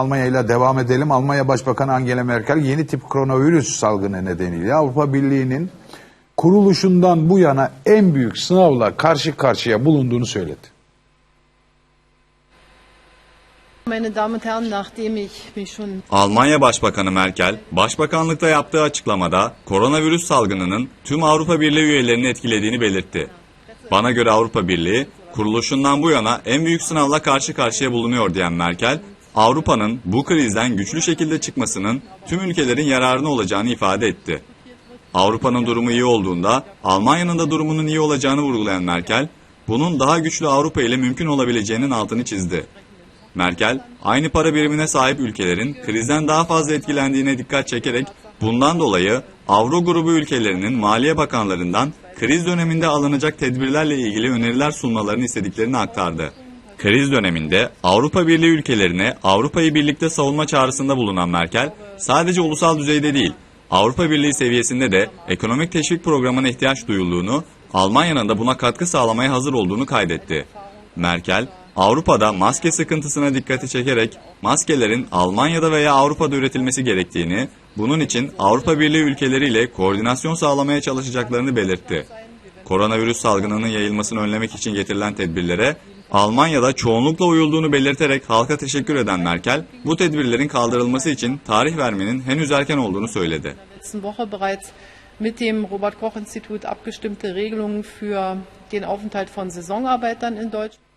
Almanya ile devam edelim. Almanya Başbakanı Angela Merkel yeni tip koronavirüs salgını nedeniyle Avrupa Birliği'nin kuruluşundan bu yana en büyük sınavla karşı karşıya bulunduğunu söyledi. Meine Damen und Herren, nachdem ich mich schon Almanya Başbakanı Merkel, Başbakanlıkta yaptığı açıklamada koronavirüs salgınının tüm Avrupa Birliği üyelerini etkilediğini belirtti. Bana göre Avrupa Birliği, kuruluşundan bu yana en büyük sınavla karşı karşıya bulunuyor diyen Merkel, Avrupa'nın bu krizden güçlü şekilde çıkmasının tüm ülkelerin yararına olacağını ifade etti. Avrupa'nın durumu iyi olduğunda Almanya'nın da durumunun iyi olacağını vurgulayan Merkel, bunun daha güçlü Avrupa ile mümkün olabileceğinin altını çizdi. Merkel, aynı para birimine sahip ülkelerin krizden daha fazla etkilendiğine dikkat çekerek bundan dolayı Avro grubu ülkelerinin maliye bakanlarından kriz döneminde alınacak tedbirlerle ilgili öneriler sunmalarını istediklerini aktardı. Kriz döneminde Avrupa Birliği ülkelerine Avrupa'yı birlikte savunma çağrısında bulunan Merkel, sadece ulusal düzeyde değil, Avrupa Birliği seviyesinde de ekonomik teşvik programına ihtiyaç duyulduğunu, Almanya'nın da buna katkı sağlamaya hazır olduğunu kaydetti. Merkel, Avrupa'da maske sıkıntısına dikkati çekerek maskelerin Almanya'da veya Avrupa'da üretilmesi gerektiğini, bunun için Avrupa Birliği ülkeleriyle koordinasyon sağlamaya çalışacaklarını belirtti. Koronavirüs salgınının yayılmasını önlemek için getirilen tedbirlere Almanya'da çoğunlukla uyulduğunu belirterek halka teşekkür eden Merkel, bu tedbirlerin kaldırılması için tarih vermenin henüz erken olduğunu söyledi. mit dem Robert Koch Institut abgestimmte Regelungen für den Aufenthalt von Saisonarbeitern in Deutschland